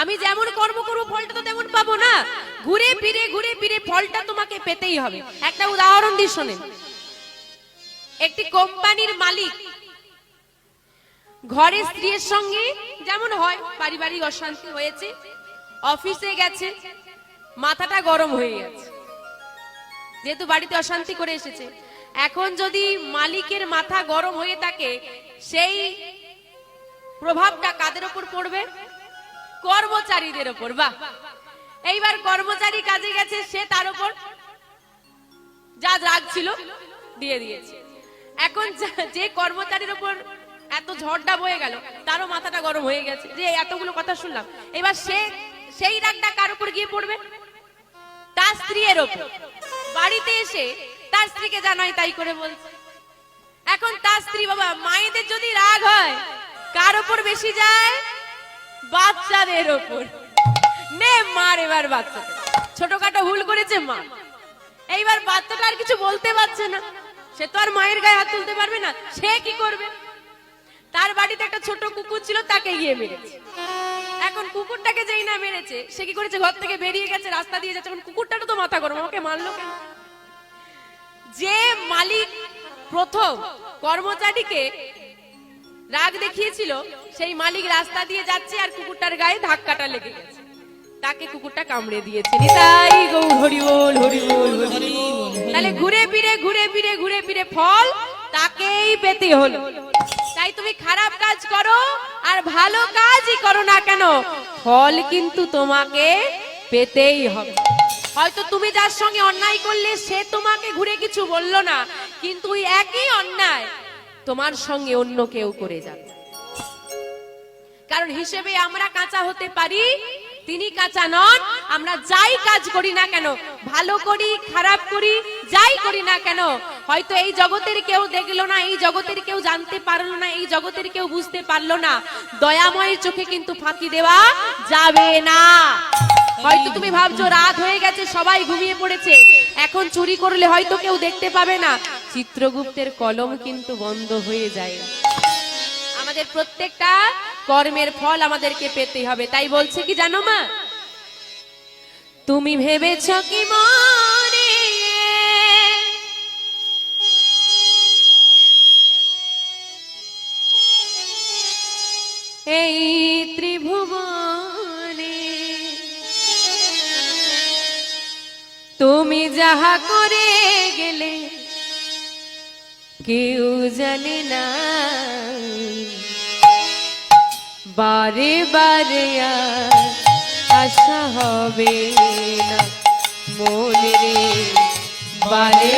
আমি যেমন কর্ম করব, ফলটা তো তেমন পাবো না। ঘুরে ফিরে ঘুরে ফিরে ফলটা তোমাকে পেতেই হবে। একটা উদাহরণ দিয়ে শোনেন। একটি কোম্পানির মালিক ঘরে স্ত্রীর সঙ্গে যেমন হয়, পারিবারিক অশান্তি হয়েছে, অফিসে গেছে, মাথাটা গরম হয়ে গেছে। যেহেতু বাড়িতে অশান্তি করে এসেছে। এখন যদি মালিকের মাথা গরম হয়ে থাকে, সেই প্রভাবটা কাদের কর্মচারীদের ওপর, বাহ। এইবার কর্মচারী কাজে গেছে, সে তার উপর যা রাগ ছিল দিয়ে দিয়েছে। এখন যে কর্মচারীর উপর এত ঝড়টা বয়ে গেল, তারও মাথাটা গরম হয়ে গেছে। যে এতগুলো কথা শুনলাম, এবার সে, সেই রাগটা কার উপর গিয়ে পড়বে? তার স্ত্রীর ওপর। বাড়িতে এসে তার স্ত্রীকে জানাই তাই করে বলছে। এখন তার স্ত্রী, বাবা, মায়েদের যদি রাগ হয়, কার ওপর বেশি যায়? বাচ্চাদের ওপর। নে মার এবার বাচ্চাদের। ছোটখাটো ভুল করেছে মা। এইবার বাচ্চাটা আর কিছু বলতে পারছে না। সে তো আর মায়ের গায়ে হাত তুলতে পারবে না। সে কি করবে? তার বাড়িতে একটা ছোট কুকুর ছিল, তাকে গিয়ে মেরেছে। এখন কুকুরটাকে যেই না মেরেছে, সে কি করেছে? ঘর থেকে বেরিয়ে গেছে, রাস্তা দিয়ে যাচ্ছে। কুকুরটারও তো মাথা গরম, আমাকে মারলো কেন? যে মালিক প্রথম কর্মচারীকে রাগ দেখিয়েছিল, সেই মালিক রাস্তা দিয়ে যাচ্ছে আর কুকুরটার গায়ে ধাক্কাটা লেগে গেছে। তাকে কুকুরটা কামড়ে দিয়েছে। নিতাই গৌর হরি হরি হরি তাহলে ঘুরে ফিরে ঘুরে ফিরে ঘুরে ফিরে ফল তাকেই পেতে হলো। তাই তুমি খারাপ কাজ করো আর ভালো কাজই করো না কেন, ফল কিন্তু তোমাকে পেতেই হবে। হয়তো তুমি যার সঙ্গে অন্যায় করলে সে তোমাকে ঘুরে কিছু বলল না, কিন্তু ওই একই অন্যায় তোমার সঙ্গে অন্য কেউ করে যাবে। কারণ হিসেবে আমরা কাঁচা হতে পারি, তিনি কাঁচা নন, আমরা যাই কাজ করি না কেন, ভালো করি, খারাপ করি, যাই করি না কেন, হয়তো এই জগতের কেউ দেখল না, এই জগতের কেউ জানতে পারল না, এই জগতের কেউ বুঝতে পারল না দয়াময়ের চোখে কিন্তু ফাঁকি দেওয়া যাবে না। হয়তো তুমি ভাবছ রাত হয়ে গেছে, সবাই ঘুমিয়ে পড়েছে এখন চুরি করলে হয়তো কেউ দেখতে পাবে না। চিত্রগুপ্তের কলম কিন্তু বন্ধ হয়ে যায়। আমাদের প্রত্যেকটা কর্মের ফল আমাদেরকে পেতে হবে, তাই বলছে কি জানো মা? তুমি ভেবেছ কি মনে? এই তুমি যাহা করে গেলে কেউ জানে না। বারে বারে আশা হবে না মনে রে বারে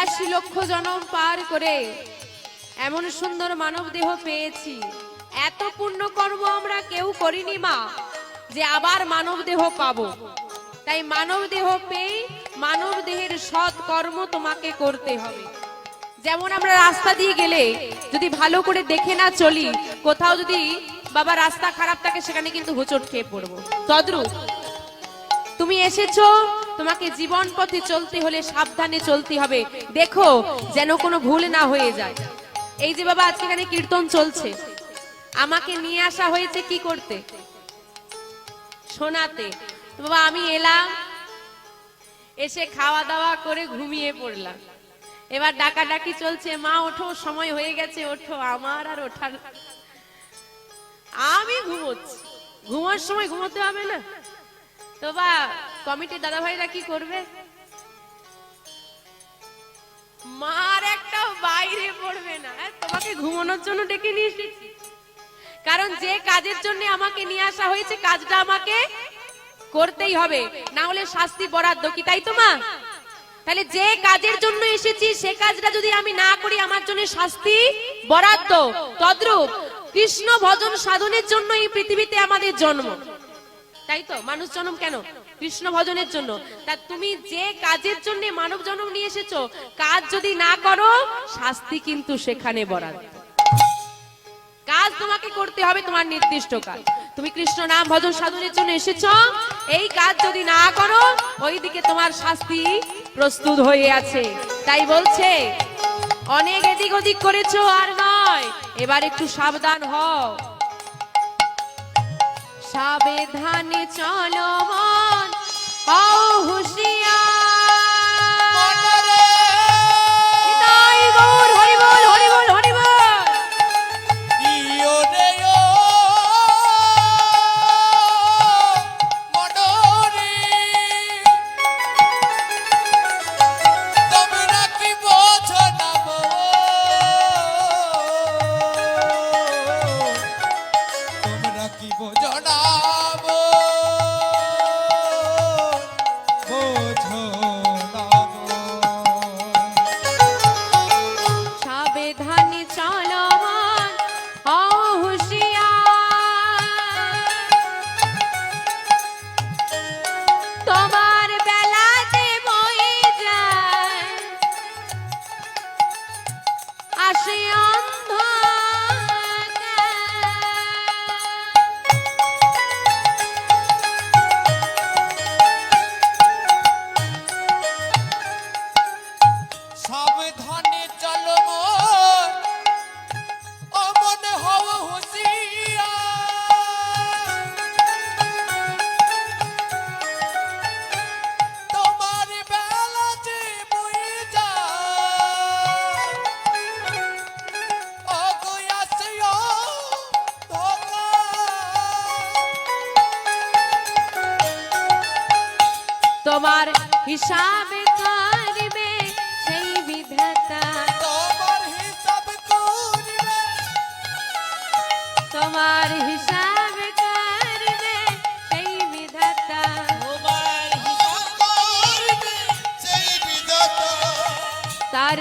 চুরাশি লক্ষ জনম পার করে এমন সুন্দর মানব দেহ পেয়েছি। এত পুণ্য কর্ম আমরা কেউ করিনি মা, যে আবার মানব দেহ পাবো। তাই মানব দেহ পেয়ে মানব দেহের সৎ কর্ম তোমাকে করতে হবে। যেমন আমরা রাস্তা দিয়ে গেলে যদি ভালো করে দেখে না চলি, কোথাও যদি বাবা রাস্তা খারাপ থাকে, সেখানে কিন্তু হোঁচট খেয়ে পড়ব। তদ্রুপ তুমি এসেছ? তোমাকে জীবন পথে চলতে হলে সাবধানে চলতে হবে। দেখো যেন কোনো ভুল না হয়ে যায়। এই যে বাবা, আজকে এখানে কীর্তন চলছে। আমাকে নিয়ে আসা হয়েছে কি করতে? শোনাতে। বাবা, আমি এলাম, এসে খাওয়া দাওয়া করে ঘুমিয়ে পড়লাম। এবার ডাকাডাকি চলছে। মা, ওঠো, সময় হয়ে গেছে, ওঠো। আমার আর ওঠার আমি ঘুমোচ্ছি। ঘুমার সময় ঘুমোতে হবে না? তো বা কমিটির দাদা ভাইরা কি করবে? মার একটা বাইরে পড়বে না। হ্যাঁ, তোমাকে ঘুমানোর জন্য ডেকে নিয়ে এসেছি। কারণ যে কাজের জন্য আমাকে নিয়ে আসা হয়েছে কাজটা আমাকে করতেই হবে। না হলে শাস্তি বরাদ্দ কি তাই তো মা? তাহলে যে কাজের জন্য এসেছি সে কাজটা যদি আমি না করি আমার জন্য শাস্তি বরাদ্দ। তদ্রূপ কৃষ্ণ ভজন সাধনের জন্য এই পৃথিবীতে আমাদের জন্ম। তাই তো? মানুষ জন্ম কেন? কৃষ্ণ ভজনের জন্য। তা তুমি যে কাজের জন্য মানব জন্ম নিয়ে এসেছ, কাজ যদি না করো, শাস্তি কিন্তু সেখানে বরাদ্দ। কাজ তোমাকে করতে হবে তোমার নির্দিষ্ট কাজ। তুমি কৃষ্ণ নাম ভজন সাধনের জন্য এসেছ, এই কাজ যদি না করো, ওইদিকে তোমার শাস্তি প্রস্তুত হয়ে আছে। তাই বলছে, অনেক এদিক ওদিক করেছ আর নয়, এবার একটু সাবধান হও। সাবধানে চলমান পাও হুঁশিয়ার সাবধানে চলো মন তোমার বেলাতে বয়ে যায় আসে অন্ধকার হিসাবে করবে সেই বিধাতা। তোমার হিসাব করবে। তোমার হিসাব করবে সেই বিধাতা। তোমার হিসাব করবে সেই বিধাতা। তার